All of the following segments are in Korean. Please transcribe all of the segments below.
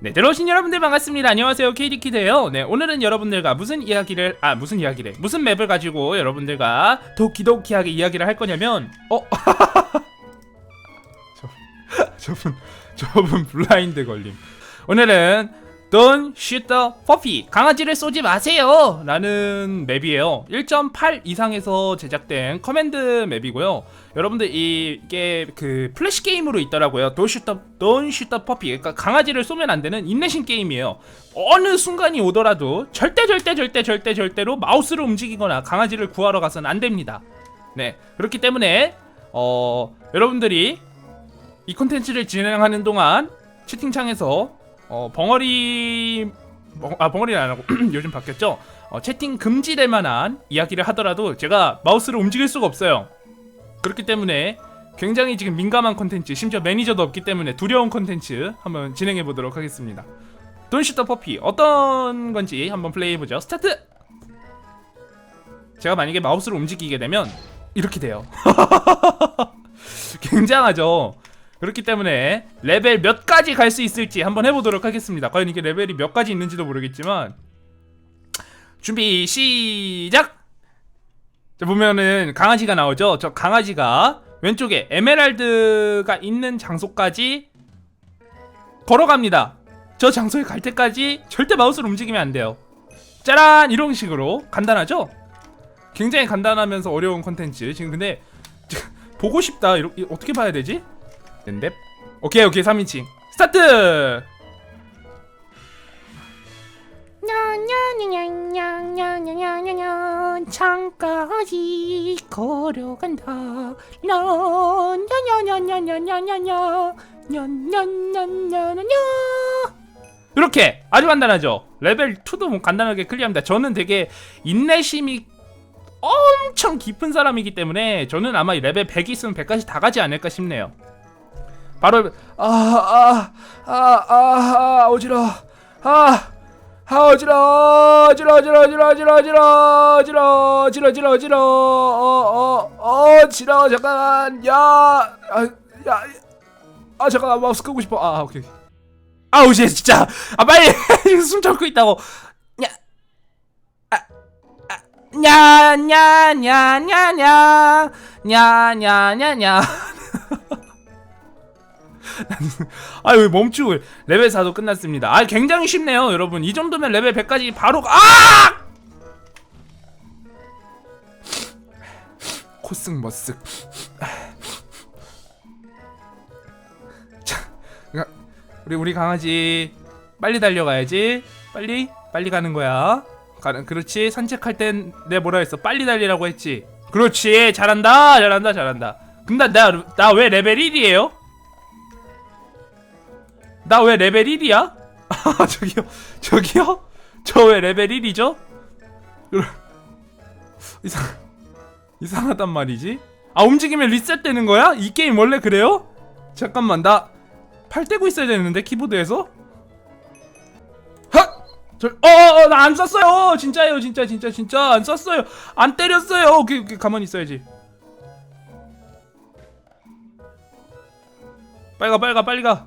네, 들어오신 여러분들 반갑습니다. 안녕하세요. KD키드예요. 네, 오늘은 여러분들과 무슨 이야기를 아, 무슨 이야기래. 무슨 맵을 가지고 여러분들과 도키도키하게 이야기를 할 거냐면 어? 저, 저분 저분 블라인드 걸림. 오늘은 Don't shoot the puppy. 강아지를 쏘지 마세요. 라는 맵이에요. 1.8 이상에서 제작된 커맨드 맵이고요. 여러분들 이- 이게 그 플래시 게임으로 있더라고요. Don't shoot the, don't shoot the puppy. 그러니까 강아지를 쏘면 안 되는 인내심 게임이에요. 어느 순간이 오더라도 절대 절대 절대 절대 절대로 마우스를 움직이거나 강아지를 구하러 가서는 안 됩니다. 네. 그렇기 때문에 어 여러분들이 이 콘텐츠를 진행하는 동안 채팅창에서 어, 벙어리 벙- 아 벙어리는 안 하고 요즘 바뀌었죠. 어, 채팅 금지될 만한 이야기를 하더라도 제가 마우스를 움직일 수가 없어요. 그렇기 때문에 굉장히 지금 민감한 콘텐츠, 심지어 매니저도 없기 때문에 두려운 콘텐츠 한번 진행해 보도록 하겠습니다. 돈슈터 퍼피 어떤 건지 한번 플레이해 보죠. 스타트. 제가 만약에 마우스를 움직이게 되면 이렇게 돼요. 굉장하죠. 그렇기 때문에 레벨 몇 가지 갈 수 있을지 한번 해보도록 하겠습니다. 과연 이게 레벨이 몇 가지 있는지도 모르겠지만 준비 시작. 자 보면은 강아지가 나오죠. 저 강아지가 왼쪽에 에메랄드가 있는 장소까지 걸어갑니다. 저 장소에 갈 때까지 절대 마우스를 움직이면 안 돼요. 짜란 이런 식으로 간단하죠? 굉장히 간단하면서 어려운 컨텐츠. 지금 근데 보고 싶다. 이렇게 어떻게 봐야 되지? 넷 오케이 오케이 3인칭. 스타트! 창까지 걸어간다 냐냐냐냐냐냐냐냐 냐냐냐냐냐냐 이렇게 아주 간단하죠 레벨 2도 뭐 간단하게 클리어합니다 저는 되게 인내심이 엄청 깊은 사람이기 때문에 저는 아마 이 레벨 100이 있으면 100까지 다 가지 않을까 싶네요 바로 아아아아 아, 아, 아, 어지러 아 아, 어지러, 어지러, 어지러, 어지러, 어지러, 어지러, 어지러, 어지러, 어지러, 어지러, 어, 어, 어 지러, 잠깐, 야, 아, 야, 아, 잠깐, 마우스 끄고 싶어. 아, 오케이. 아우, 쟤 진짜, 아, 빨리, 숨 참고 있다고. 냐, 아, 아, 냐, 냐, 냐, 냐, 냐, 냐, 냐, 냐, 냐. 아유 왜 멈추고 레벨 4도 끝났습니다. 아 굉장히 쉽네요 여러분. 이 정도면 레벨 100까지 바로 가- 아! 코쓱 머쓱. 자 우리 우리 강아지 빨리 달려가야지. 빨리 빨리 가는 거야. 가는 그렇지. 산책할 땐 내 뭐라 했어? 빨리 달리라고 했지. 그렇지. 잘한다 잘한다 잘한다. 근데 나 나 왜 레벨 1이에요? 나 왜 레벨 1이야? 아 저기요 저기요? 저 왜 레벨 1이죠? 이상 이상하단 말이지? 아 움직이면 리셋되는 거야? 이 게임 원래 그래요? 잠깐만 나 팔 떼고 있어야 되는데 키보드에서? 핫! 어어어 나안 쐈어요 진짜예요 진짜 진짜 진짜 안 쐈어요 안 때렸어요 오케이 오케이 가만히 있어야지 빨리 가 빨리 가 빨리 가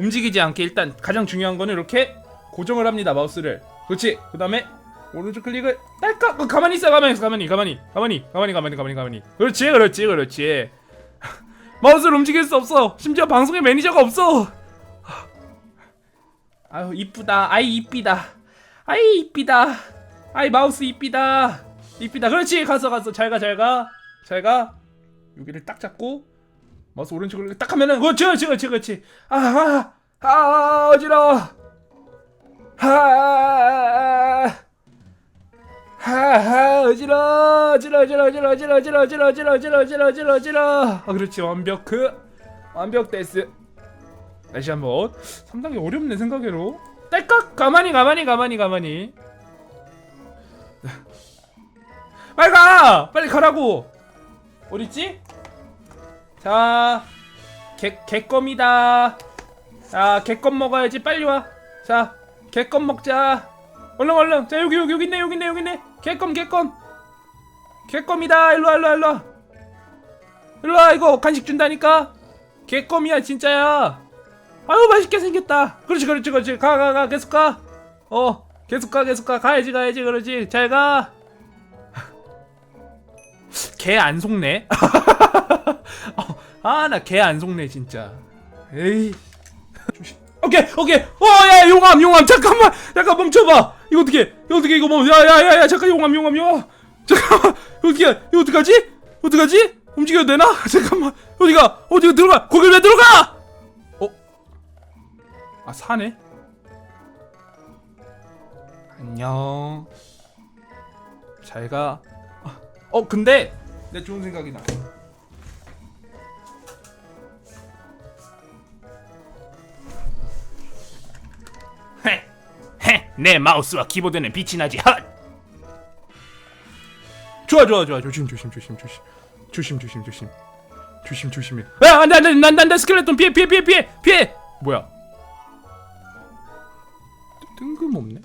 움직이지 않게 일단 가장 중요한 거는 이렇게 고정을 합니다 마우스를. 그렇지? 그 다음에 오른쪽 클릭을 딸깍! 어, 가만히 있어 가만히 있어 가만히 가만히. 가만히 가만히 가만히 가만히 가만히. 그렇지 그렇지 그렇지. 마우스를 움직일 수 없어. 심지어 방송에 매니저가 없어. 아유 이쁘다. 아이 이쁘다. 아이 이쁘다. 아이 마우스 이쁘다. 이쁘다. 그렇지 가서 가서. 잘가 잘 가. 잘 가. 여기를 딱 잡고 마우스 오른쪽을 딱 하면은 그렇지 그렇지 그렇지 그렇지. 아아 아, 아, 어지러워 아 하하 어지러 어지러 어지러 어지러 어지러 어지러 어지러 어지러 어지러 어지러 어지러 어지러 아 그렇지 완벽 그 완벽 데스 다시 한번 3단계 어렵네 생각외로 딸깍 가만히 가만히 가만히 가만히 빨리 가 빨리 가라고 어딨지? 자 개, 개껌이다 자 개껌 먹어야지. 빨리 와자 개껌 먹자. 얼른 얼른. 자 여기 여기 여기 있네 여기 있네 여기 있네. 개껌 개껌. 개껌이다. 일로와 일로와 일로와. 일로와 이거 간식 준다니까. 개껌이야 진짜야. 아유 맛있게 생겼다. 그렇지 그렇지 그렇지. 가 가 가. 계속 가어 계속 가 계속 가. 가야지 가야지. 그렇지. 잘가. 개 안 속네? 아 나 개 안 속네 진짜. 에이. 오케이 오케이. 어야 용암 용암. 잠깐만. 잠깐 멈춰봐. 이거 어떻게 이거 어떻게 이거 뭐 야야야야 잠깐 용암 용암 용암. 잠깐만. 어떻게 이거 어떡하지? 어떡하지? 움직여도 되나? 잠깐만. 어디가? 어디가 들어가? 거길 왜 들어가? 어? 아 사네? 안녕. 잘가. 어 근데 내 좋은 생각이 나 내 마우스와 키보드는 빛이 나지. 핫. 좋아, 좋아, 좋아. 조심, 조심, 조심, 조심, 조심, 조심, 조심, 조심, 조심해. 야, 안돼, 안돼, 난난 난 스켈레톤 피해, 피해, 피해, 피해, 피해. 뭐야? 뜬- 뜬금없네.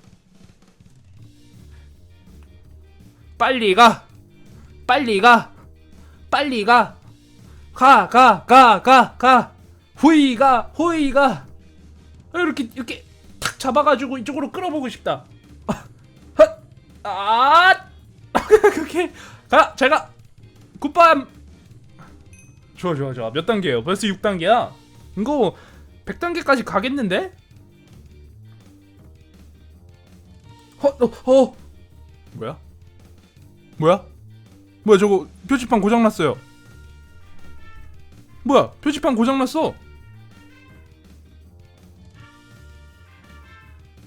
빨리 가, 빨리 가, 빨리 가, 가, 가, 가, 가, 가. 후이 가, 후이 가. 아, 이렇게 이렇게 탁 잡아가지고 이쪽으로 끌어보고 싶다. 아, 그렇게 가, 잘 가. 굿밤. 좋아, 좋아, 좋아. 몇 단계예요? 벌써 6 단계야. 이거 100 단계까지 가겠는데? 헛, 어, 어. 뭐야? 뭐야? 뭐야 저거 표지판 고장 났어요. 뭐야 표지판 고장 났어.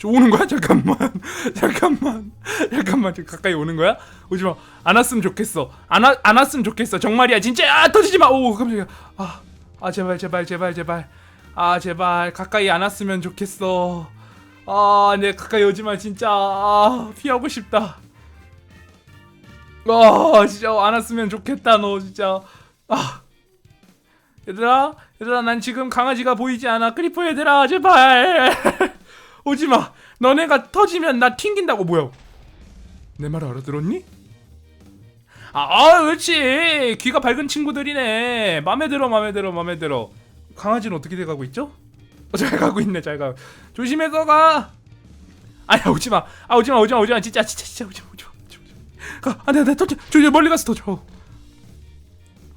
잠깐만 잠깐만 지금 가까이 오는 거야? 오지 마. 안 왔으면 좋겠어. 안, 와, 안 왔으면 좋겠어. 정말이야. 진짜 아, 터지지 마. 오, 깜짝이야. 아, 아 제발 제발 제발 제발. 아, 제발 가까이 안 왔으면 좋겠어. 아, 내 가까이 오지 마. 진짜 아, 피하고 싶다. 아, 진짜 안 왔으면 좋겠다. 너 진짜. 아. 얘들아, 얘들아, 난 지금 강아지가 보이지 않아. 크리퍼 얘들아, 제발. 오지 마. 너네가 터지면 나 튕긴다고 뭐야? 내 말 알아들었니? 아, 아, 그렇지. 귀가 밝은 친구들이네. 맘에 들어, 맘에 들어, 맘에 들어. 강아지는 어떻게 돼가고 있죠? 어, 잘 가고 있네, 잘 가. 조심해서 가. 아야, 오지 마. 아, 오지 마, 오지 마, 오지 마. 진짜, 진짜, 진짜 오지 마, 오지 마, 오지 마. 오지 마. 가, 안돼, 안돼, 터져. 저 멀리 가서 터져.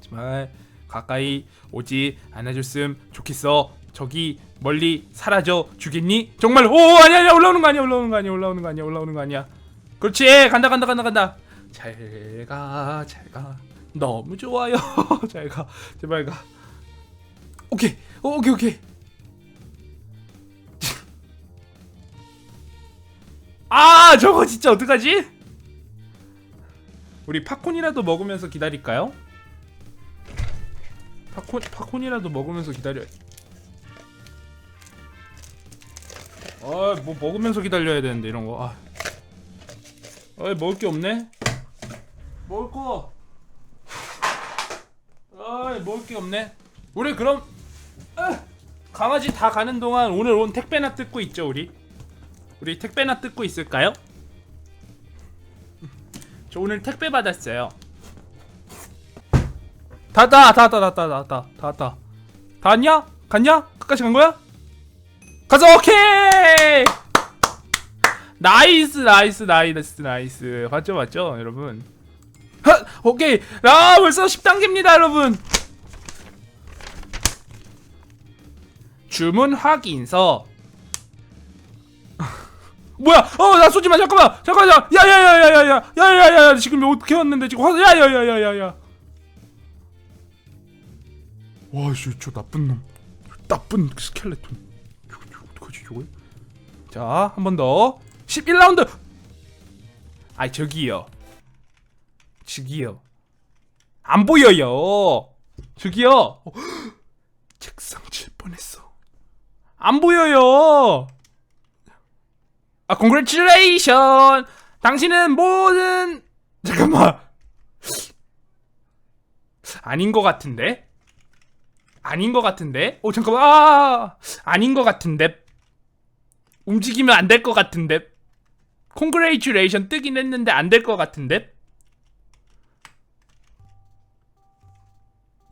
정말 가까이 오지 않아줬음 좋겠어. 저기 멀리 사라져 주겠니? 정말 오 아니야 아니야 올라오는 거 아니야 올라오는 거 아니야 올라오는 거 아니야 올라오는 거 아니야. 그렇지 간다 간다 간다 간다. 잘 가 잘 가 너무 좋아요 잘 가 제발 가. 오케이 오, 오케이 오케이. 아 저거 진짜 어떡하지? 우리 팝콘이라도 먹으면서 기다릴까요? 팝콘 팝콘이라도 먹으면서 기다려. 아 뭐 먹으면서 기다려야 되는데 이런 거. 아. 아 먹을 게 없네. 먹을 거. 아 먹을 게 없네. 우리 그럼 아, 강아지 다 가는 동안 오늘 온 택배나 뜯고 있죠 우리. 우리 택배나 뜯고 있을까요? 저 오늘 택배 받았어요. 다 왔다 다 왔다 다 왔다 다 왔다 다 왔다 다 왔냐? 갔냐? 끝까지 간 거야? 가자 오케이 나이스 나이스 나이스 나이스 맞죠 맞죠 여러분 헛 오케이 아 벌써 10단계입니다 여러분 주문 확인서 뭐야? 어, 나 쏘지 마. 잠깐만. 잠깐만. 야, 야, 지금 어떻게 왔는데 지금? 화- 야, 야, 야, 야, 야, 야. 와, 씨, 저 나쁜 놈. 나쁜 스켈레톤. 어떡하지 저거? 자, 한 번 더. 11라운드. 아, 저기요. 저기요. 안 보여요. 저기요. 어, 책상 칠 뻔했어. 안 보여요. 아, congratulation. 당신은 모든 잠깐만. 아닌 것 같은데? 아닌 것 같은데? 어 잠깐만. 아, 아닌 것 같은데. 움직이면 안 될 것 같은데. congratulation 뜨긴 했는데 안 될 것 같은데.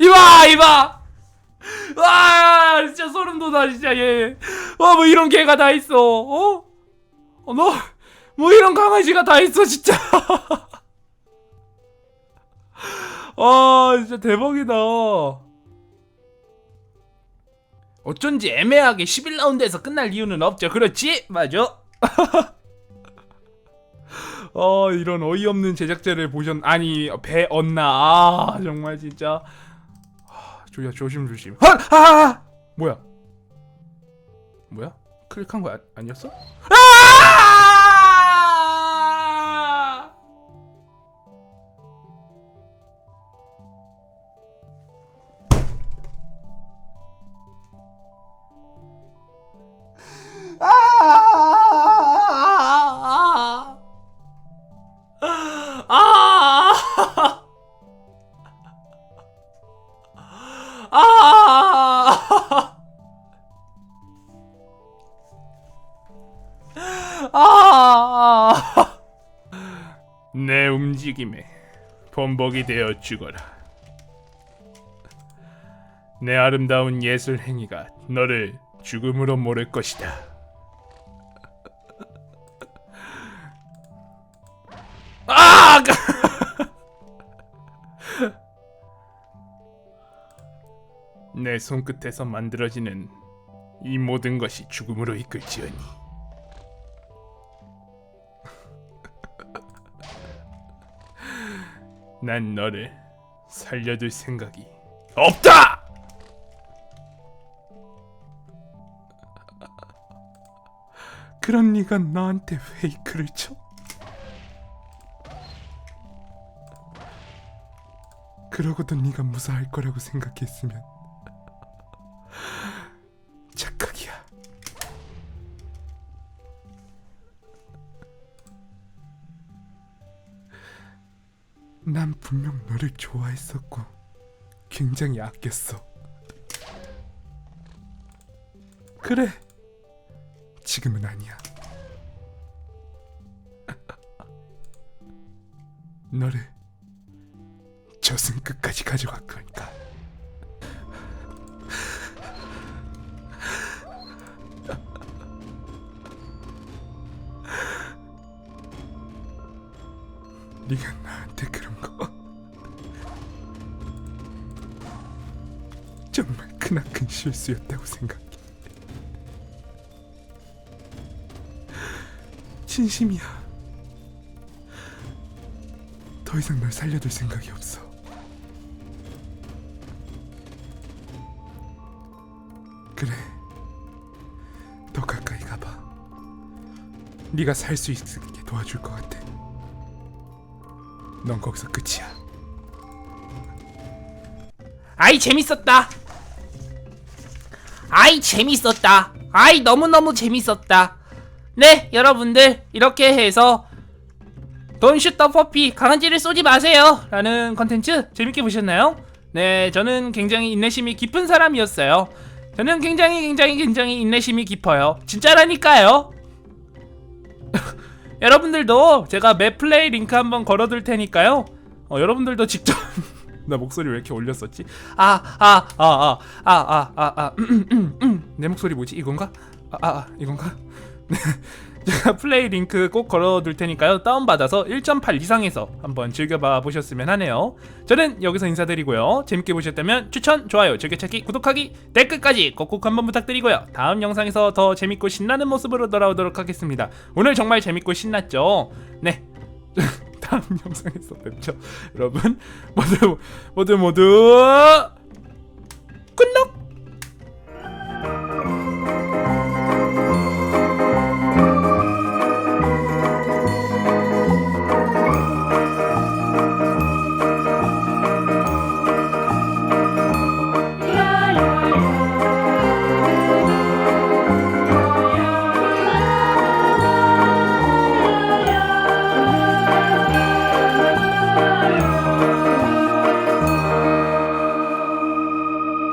이봐, 이봐. 와, 진짜 소름 돋아, 진짜 얘. 와, 뭐 이런 개가 다 있어. 어? 어, 너, 뭐 이런 강아지가 다 있어, 진짜. 아, 진짜 대박이다. 어쩐지 애매하게 11라운드에서 끝날 이유는 없죠. 그렇지? 맞아. 어, 이런 어이없는 제작자를 보셨, 아니, 배었나. 아, 정말 진짜. 아, 조야, 조심 조심. 헐! 아! 뭐야? 뭐야? 클릭한 거 아, 아니었어? 아! 움직임에 범벅이 되어 죽어라. 내 아름다운 예술 행위가 너를 죽음으로 모를 것이다. 아! 내 손끝에서 만들어지는 이 모든 것이 죽음으로 이끌지어니. 난 너를 살려둘 생각이 없다! 그런 네가 나한테 페이크를 쳐? 그러고도 네가 무사할 거라고 생각했으면 난 분명 너를 좋아했었고 굉장히 아꼈어. 그래. 지금은 아니야. 너를 저승 끝까지 가져갈 거니까. 네가 큰 실수였다고 생각해. 진심이야. 더 이상 널 살려둘 생각이 없어. 그래. 더 가까이 가봐. 네가 살 수 있게 도와줄 것 같아. 넌 거기서 끝이야. 아이 재밌었다. 아이 재밌었다. 아이 너무너무 재밌었다. 네, 여러분들 이렇게 해서 돈 슈터 퍼피 강아지를 쏘지 마세요 라는 컨텐츠 재밌게 보셨나요? 네, 저는 굉장히 인내심이 깊은 사람이었어요. 저는 굉장히 굉장히 굉장히 인내심이 깊어요. 진짜라니까요. 여러분들도 제가 맵 플레이 링크 한번 걸어둘 테니까요. 어, 여러분들도 직접 나 목소리 왜 이렇게 올렸었지? 아, 아, 아, 아, 아, 아, 아, 아, 음, 음, 음, 음. 내 목소리 뭐지? 이건가? 아, 아, 아 이건가? 제가 플레이 링크 꼭 걸어둘 테니까요 다운받아서 1.8 이상에서 한번 즐겨봐 보셨으면 하네요 저는 여기서 인사드리고요 재밌게 보셨다면 추천, 좋아요, 즐겨찾기, 구독하기, 댓글까지 꼭꼭 한번 부탁드리고요 다음 영상에서 더 재밌고 신나는 모습으로 돌아오도록 하겠습니다 오늘 정말 재밌고 신났죠? 네 다음 영상에서 뵙죠. 여러분 모두 모두 모두 굿럭